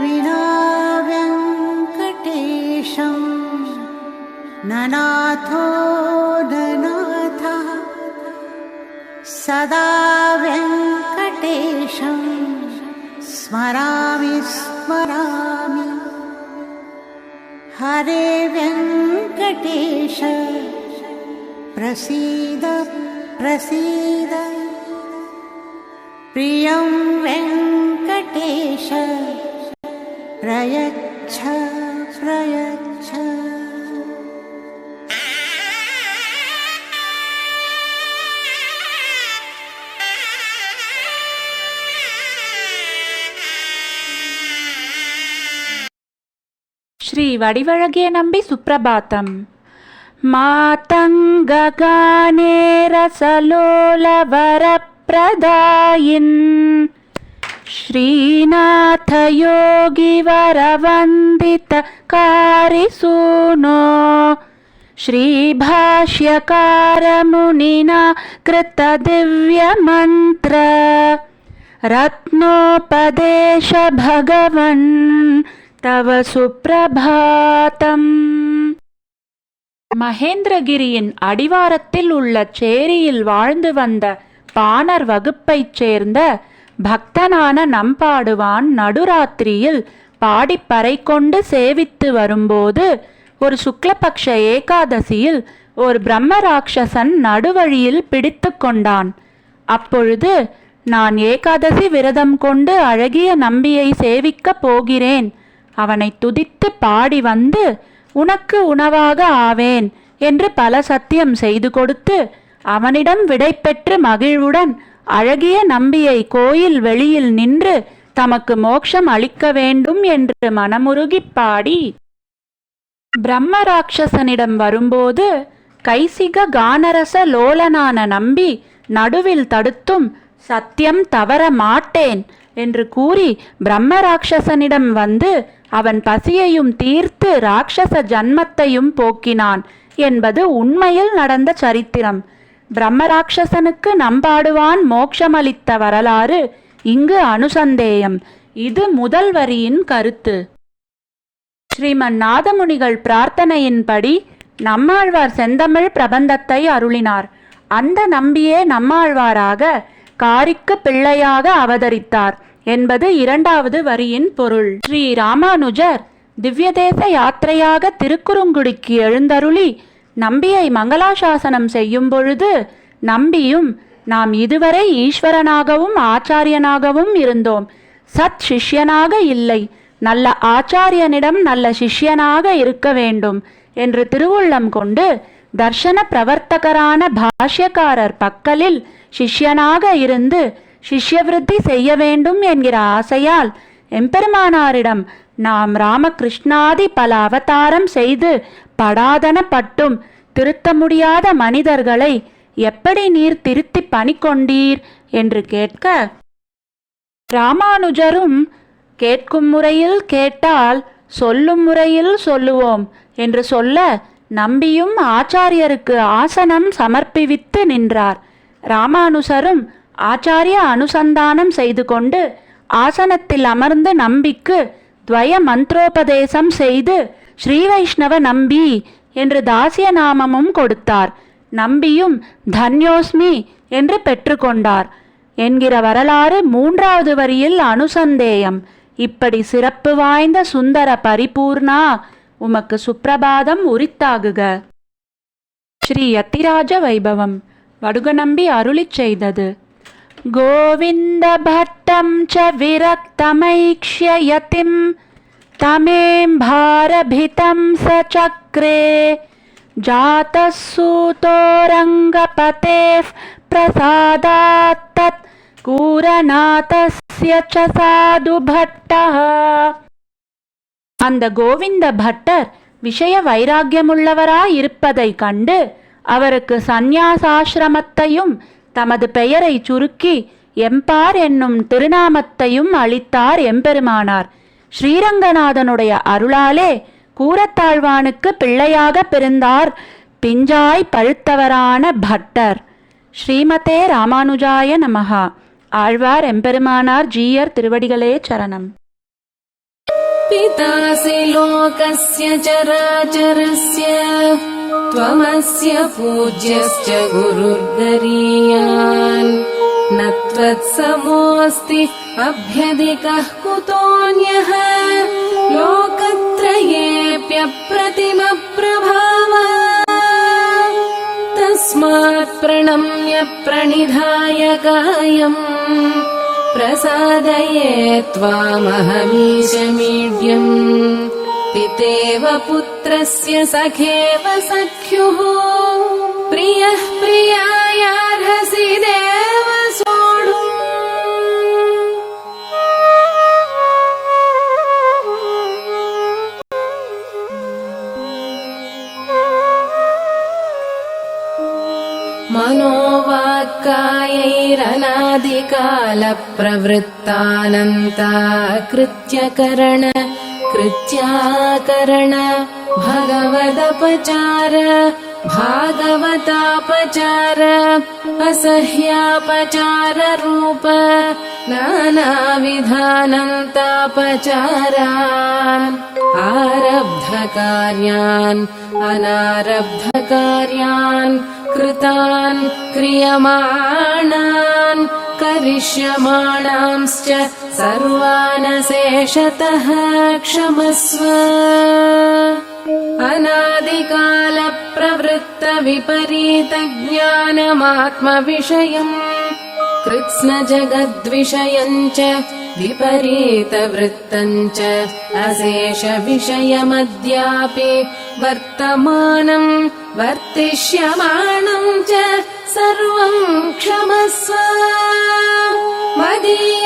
विना व्यङ्कटेशं ननाथो ननाथः सदा व्यङ्कटेशं स्मरामि स्मरामि। हरे व्यङ्कटेश प्रसीद प्रसीद। प्रियं वेङ्कटेश प्रयच्छ प्रयच्छ। श्रीवडिवळगे नम्बि सुप्रभातं मातङ्गगानेरसलोलवरप्रदायिन् ரசலோல வரப்பிரதாயின் श्रीनाथ योगी वरवन्दित कारिसूनो श्रीभाष्यकारमुनिना कृतदिव्यमन्त्र रत्नोपदेश भगवन् तव सुप्रभातम् மகேந்திரகிரியின் அடிவாரத்தில் உள்ள சேரியில் வாழ்ந்து வந்த பாணர் வகுப்பைச் சேர்ந்த பக்தனான நம்பாடுவான் நடுராத்திரியில் பாடிப்பறை கொண்டு சேவித்து வரும்போது ஒரு சுக்லபக்ஷ ஏகாதசியில் ஒரு பிரம்மராட்சசன் நடுவழியில் பிடித்து கொண்டான். அப்பொழுது நான் ஏகாதசி விரதம் கொண்டு அழகிய நம்பியை சேவிக்கப் போகிறேன். அவனை துதித்து பாடி வந்து உனக்கு உணவாக ஆவேன் என்று பல சத்தியம் செய்து கொடுத்து அவனிடம் விடை பெற்று மகிழ்வுடன் அழகிய நம்பியை கோயில் வெளியில் நின்று தமக்கு மோட்சம் அளிக்க வேண்டும் என்று மனமுருகிப் பாடி பிரம்ம ராட்சசனிடம் வரும்போது கைசிக கானரச லோலனான நம்பி நடுவில் தடுத்தும் சத்தியம் தவற மாட்டேன் என்று கூறி பிரம்ம ராட்சசனிடம் வந்து அவன் பசியையும் தீர்த்து ராட்சச ஜன்மத்தையும் போக்கினான் என்பது உண்மையில் நடந்த சரித்திரம். பிரம்மராட்சசனுக்கு நம்பாடுவான் மோட்சமளித்த வரலாறு இங்கு அனுசந்தேயம். இது முதல் வரியின் கருத்து. ஸ்ரீமன் நாதமுனிகள் பிரார்த்தனையின்படி நம்மாழ்வார் செந்தமிழ் பிரபந்தத்தை அருளினார். அந்த நம்பியே நம்மாழ்வாராக காரிக்கு பிள்ளையாக அவதரித்தார் என்பது இரண்டாவது வரியின் பொருள். ஸ்ரீ ராமானுஜர் திவ்யதேச யாத்திரையாக திருக்குறுங்குடிக்கு எழுந்தருளி நம்பியை மங்களாசாசனம் செய்யும் பொழுது நம்பியும் நாம் இதுவரை ஈஸ்வரனாகவும் ஆச்சாரியனாகவும் இருந்தோம். சத் சிஷ்யனாக இல்லை. நல்ல ஆச்சாரியனிடம் நல்ல சிஷ்யனாக இருக்க வேண்டும் என்று திருவுள்ளம் கொண்டு தர்ஷன பிரவர்த்தகரான பாஷ்யக்காரர் பக்கலில் சிஷ்யனாக இருந்து சிஷ்யவிருத்தி செய்ய வேண்டும் என்கிற ஆசையால் எம்பெருமானாரிடம் நாம் ராமகிருஷ்ணாதி பல அவதாரம் செய்து படாதன பட்டும் திருத்த முடியாத மனிதர்களை எப்படி நீர் திருத்தி பணி கொண்டீர்? என்று கேட்க ராமானுஜரும் கேட்கும் முறையில் கேட்டால் சொல்லும் முறையில் சொல்லுவோம் என்று சொல்ல நம்பியும் ஆச்சாரியருக்கு ஆசனம் சமர்ப்பிவித்து நின்றார். ராமானுசரும் ஆச்சாரிய அனுசந்தானம் செய்து கொண்டு ஆசனத்தில் அமர்ந்து நம்பிக்கு துவய மந்திரோபதேசம் செய்து ஸ்ரீ வைஷ்ணவ நம்பி என்று தாசிய நாமமும் கொடுத்தார். நம்பியும் தன்யோஸ்மி என்று பெற்றுக்கொண்டார். என்கிற வரலாறு மூன்றாவது வரியில் அனுசந்தேயம். இப்படி சிறப்பு வாய்ந்த சுந்தர பரிபூர்ணா உமக்கு சுப்பிரபாதம் உரித்தாகுக. ஸ்ரீ யத்திராஜ வைபவம். வடுகநம்பி அருளிச் செய்தது. கோவிந்த பட்டம் ச விரக்தமைக்ஷ்ய யதிம் तमेम्भारभितं स चक्रे जातः सूतोरङ्गपतेः प्रसादात् तत् கூரநாதஸ்ய ச சாது பட்டः அந்த கோவிந்த பட்டர் விஷய வைராக்கியமுள்ளவராயிருப்பதைக் கண்டு அவருக்கு சந்நியாசாசிரமத்தையும் தமது பெயரை சுருக்கி எம்பார் என்னும் திருநாமத்தையும் அளித்தார் எம்பெருமானார் ஸ்ரீரங்கநாதனுடைய அருளாலே கூரத்தாழ்வானுக்கு பிள்ளையாக பிறந்தார் பிஞ்சாய் பழுத்தவரான பட்டர் ஸ்ரீமதே ராமானுஜாய நமஹா ஆழ்வார் எம்பெருமானார் ஜீயர் திருவடிகளே சரணம் पितासि लोकस्य चराचरस्य त्वमस्य पूज्यश्च गुरुर्गरीयान् न त्वत्समोऽस्ति अभ्यधिकः कुतोऽन्यः। लोकत्रयेऽप्यप्रतिमप्रभाव। तस्मात् प्रणम्य प्रणिधाय कायम् प्रसादये त्वामहमीशमीड्यम् पितेव पुत्रस्य सखेव सख्युः प्रियः प्रियायार्हसि देव सोढुम् मनोवाक्कायैरनादिकालप्रवृत्तानन्ता कृत्यकरण कृत्याकरण भगवदपचार भागवतापचार असह्यापचार रूप नानाविधानन्तापचारान् आरब्धकार्यान् अनारब्धकार्यान् कृतान् क्रियमाणान् करिष्यमाणांश्च सर्वानशेषतः क्षमस्व अनादिकालप्रवृत्तविपरीतज्ञानमात्मविषयम् कृत्स्नजगद्विषयम् च विपरीतवृत्तम् च अशेषविषयमद्यापि वर्तमानम् वर्तिष्यमाणम् च सर्वम् क्षमस्व मदीयानादिकर्म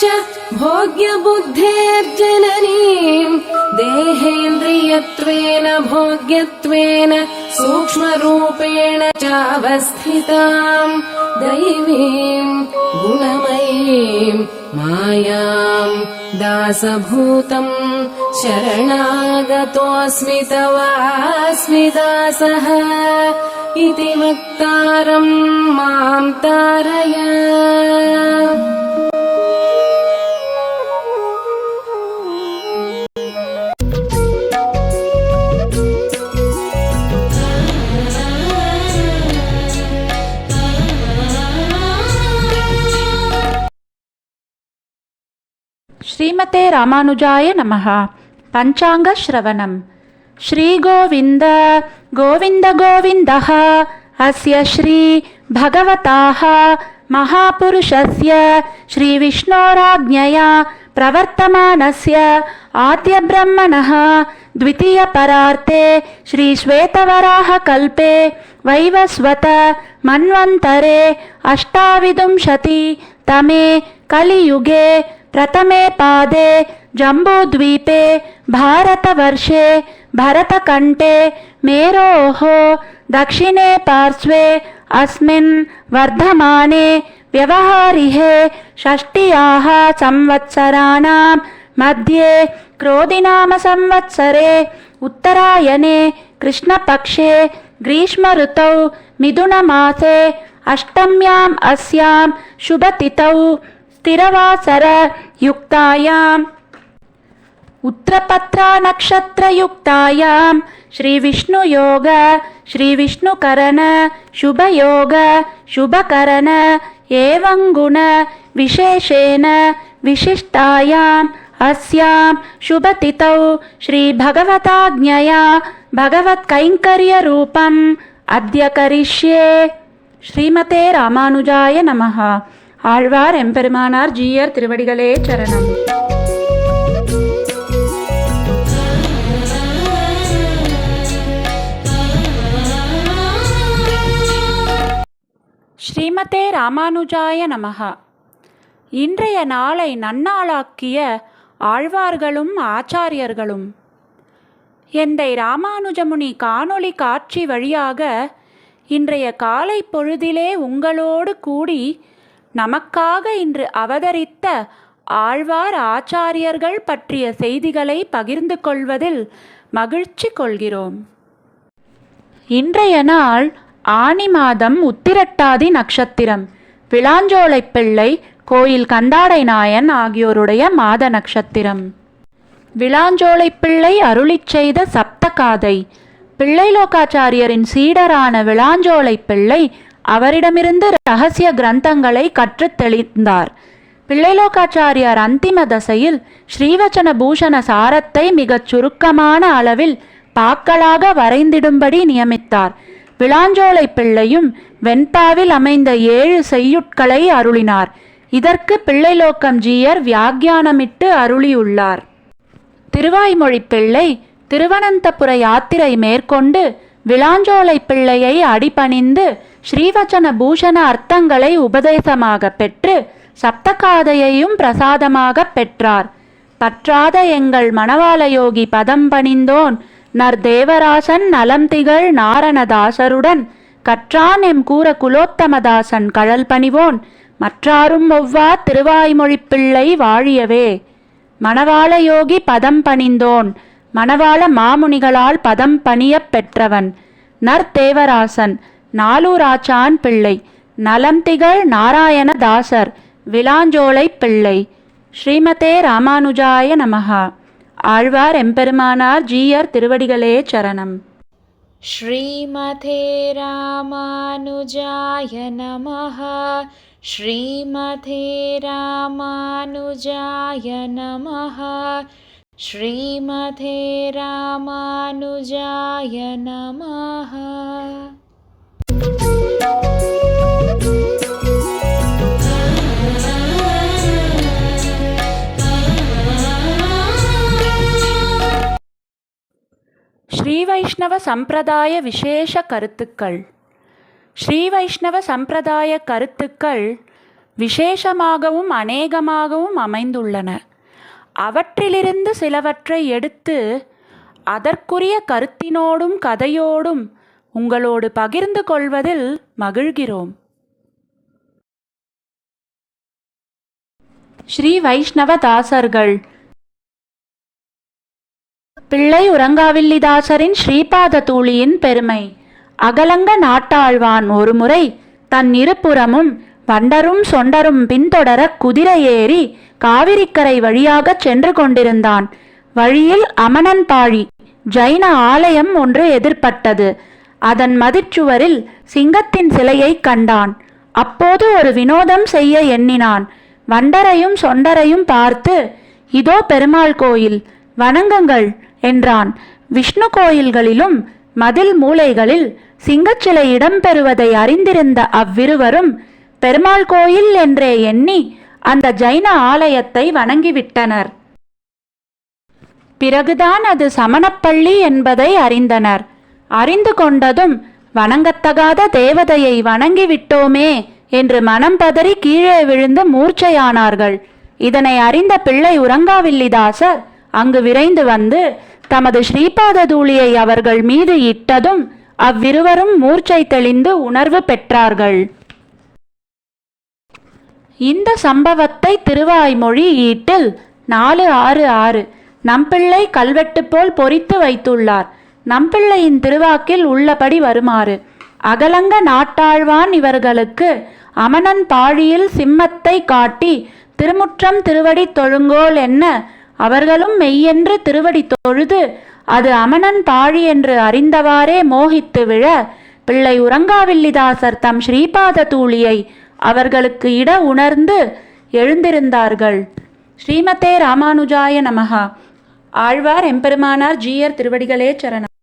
स्वविषयायाश्च भोग्यबुद्धेर्जननीम्। देहेन्द्रियत्वेन भोग्यत्वेन सूक्ष्मरूपेण चावस्थिताम्। दैवीम् गुणमयीम् मायाम् दासभूतम्। शरणागतोऽस्मि तवास्मि दासः। इति वक्तारम् माम् तारय श्रीमते रामानुजाय नमः अस्य श्रीभगवताः महापुरुषस्य श्रीविष्णोराज्ञया प्रवर्तमानस्य आद्यब्रह्मणः द्वितीयपरार्ते श्रीश्वेतवराहकल्पे वैवस्वत मन्वन्तरे अष्टाविंशतितमे कलियुगे प्रथमे पादे जम्बूद्वीपे भारतवर्षे भरतकण्ठे मेरोः दक्षिणे पार्श्वे अस्मिन् वर्धमाने व्यवहारिहे षष्ट्याः संवत्सराणां मध्ये क्रोधिनामसंवत्सरे उत्तरायणे कृष्णपक्षे ग्रीष्मऋतौ मिथुनमासे अष्टम्याम् अस्यां शुभतिथौ स्थिरवासरयुक्ताया उत्तरपत्रानक्षत्रयुक्तायाम्। श्रीविष्णुयोग श्रीविष्णुकरण शुभयोग शुभकरण एवं गुण विशेषेण विशिष्टायाम्। अस्यां शुभतिथौ श्रीभगवताज्ञया भगवत्कैङ्कर्यरूपम् अद्य करिष्ये। श्रीमते रामानुजाय नमः। ஆழ்வார் எம்பெருமானார் ஜீயர் திருவடிகளே சரணம். ஸ்ரீமதே ராமானுஜாய நமகா இன்றைய நாளை நன்னாளாக்கிய ஆழ்வார்களும் ஆச்சாரியர்களும். எந்தை ராமானுஜமுனி காணொளி காட்சி வழியாக இன்றைய காலை பொழுதிலே உங்களோடு கூடி நமக்காக இன்று அவதரித்த ஆழ்வார் ஆச்சாரியர்கள் பற்றிய செய்திகளை பகிர்ந்து கொள்வதில் மகிழ்ச்சி கொள்கிறோம். இன்றைய நாள் ஆனி மாதம் உத்திரட்டாதி நட்சத்திரம். விளாஞ்சோலை பிள்ளை கோயில் கந்தாடை நாயன் ஆகியோருடைய மாத நட்சத்திரம். விளாஞ்சோலை பிள்ளை அருளிச் செய்த சப்தகாதை பிள்ளைலோகாச்சாரியரின் சீடரான விளாஞ்சோலை பிள்ளை அவரிடமிருந்து ரகசிய கிரந்தங்களை கற்றுத் தெளிந்தார். பிள்ளைலோகாச்சாரியார் அந்திம தசையில் ஸ்ரீவச்சன பூஷண சாரத்தை மிகச் சுருக்கமான அளவில் பாக்களாக வரைந்திடும்படி நியமித்தார். விளாஞ்சோலை பிள்ளையும் வெண்பாவில் அமைந்த ஏழு செய்யுட்களை அருளினார். இதற்கு பிள்ளைலோக்கம் ஜீயர் வியாக்கியானமிட்டு அருளியுள்ளார். திருவாய்மொழி பிள்ளை திருவனந்தபுர யாத்திரை மேற்கொண்டு விளாஞ்சோலை பிள்ளையை அடிபணிந்து ஸ்ரீவச்சன பூஷண அர்த்தங்களை உபதேசமாக பெற்று சப்தகாதையையும் பிரசாதமாக பெற்றார். பற்றாத எங்கள் மணவாளயோகி பதம் பணிந்தோன் நர் தேவராசன் நலம் திகழ் நாரணதாசருடன் கற்றான் எம் கூற குலோத்தமதாசன் கழல் பணிவோன் மற்றாரும் ஒவ்வா திருவாய்மொழிப்பிள்ளை வாழியவே. மணவாளயோகி பதம் பணிந்தோன் மணவாள மாமுனிகளால் பதம் பணியப் பெற்றவன் நற்தேவராசன் நாலூராச்சான் பிள்ளை நலம் திகழ் நாராயணதாசர் விளாஞ்சோலை பிள்ளை ஸ்ரீமதே ராமானுஜாய நமஹா ஆழ்வார் எம்பெருமானார் ஜீயர் திருவடிகளே சரணம் श्रीमते रामानुजाय नमः श्रीमते रामानुजाय नमः श्रीमते रामानुजाय नमः ஸ்ரீ வைஷ்ணவ சம்பிரதாய விசேஷ கருத்துக்கள் ஸ்ரீ வைஷ்ணவ சம்பிரதாய கருத்துக்கள் விசேஷமாகவும் அநேகமாகவும் அமைந்துள்ளன அவற்றிலிருந்து சிலவற்றை எடுத்து அதற்குரிய கருத்தினோடும் கதையோடும் உங்களோடு பகிர்ந்து கொள்வதில் மகிழ்கிறோம். ஸ்ரீ வைஷ்ணவ தாசர்கள் பிள்ளை உரங்காவில்லிதாசரின் ஸ்ரீபாத தூளியின் பெருமை. அகலங்க நாட்டாழ்வான் ஒருமுறை தன் இருபுறமும் வண்டரும் சொண்டரும் பின்தொடர குதிரை ஏறி காவிரிக்கரை வழியாகச் சென்று கொண்டிருந்தான் வழியில் அமனன்பாழி ஜைன ஆலயம் ஒன்று எதிர்ப்பட்டது அதன் மதிச்சுவரில் சிங்கத்தின் சிலையைக் கண்டான். அப்போது ஒரு வினோதம் செய்ய எண்ணினான். வண்டரையும் சொண்டரையும் பார்த்து இதோ பெருமாள் கோயில் வணங்குங்கள் என்றான். விஷ்ணு கோயில்களிலும் மதில் மூலைகளில் சிங்கச்சிலை இடம்பெறுவதை அறிந்திருந்த அவ்விருவரும் பெருமாள் கோயில் என்றே எண்ணி அந்த ஜைன ஆலயத்தை வணங்கிவிட்டனர். பிறகுதான் அது சமணப்பள்ளி என்பதை அறிந்தனர். அறிந்து கொண்டதும் வணங்கத்தகாத தேவதையை வணங்கிவிட்டோமே என்று மனம் பதறி கீழே விழுந்து மூர்ச்சையானார்கள். இதனை அறிந்த பிள்ளை உறங்காவில்லிதாசர் அங்கு விரைந்து வந்து தமது ஸ்ரீபாத தூளியை அவர்கள் மீது இட்டதும் அவ்விருவரும் மூர்ச்சை தெளிந்து உணர்வு பெற்றார்கள். இந்த சம்பவத்தை திருவாய்மொழி ஈட்டில் நாலு ஆறு ஆறு நம்பிள்ளை கல்வெட்டு போல் பொறித்து வைத்துள்ளார். நம்பிள்ளையின் திருவாக்கில் உள்ளபடி வருமாறு அகலங்க நாட்டாழ்வான் இவர்களுக்கு அமணன் பாழியில் சிம்மத்தை காட்டி திருமுற்றம் திருவடி தொழுங்கோல் என்ன? அவர்களும் மெய்யென்று திருவடி தொழுது அது அமணன் பாழி என்று அறிந்தவாறே மோகித்து விழ பிள்ளை உறங்காவில்லிதாசர் தம் ஸ்ரீபாத தூளியை அவர்களுக்கு இட உணர்ந்து எழுந்திருந்தார்கள். ஸ்ரீமதே ராமானுஜாய நமகா ஆழ்வார் எம்பெருமானார் ஜீயர் திருவடிகளே சரணம்.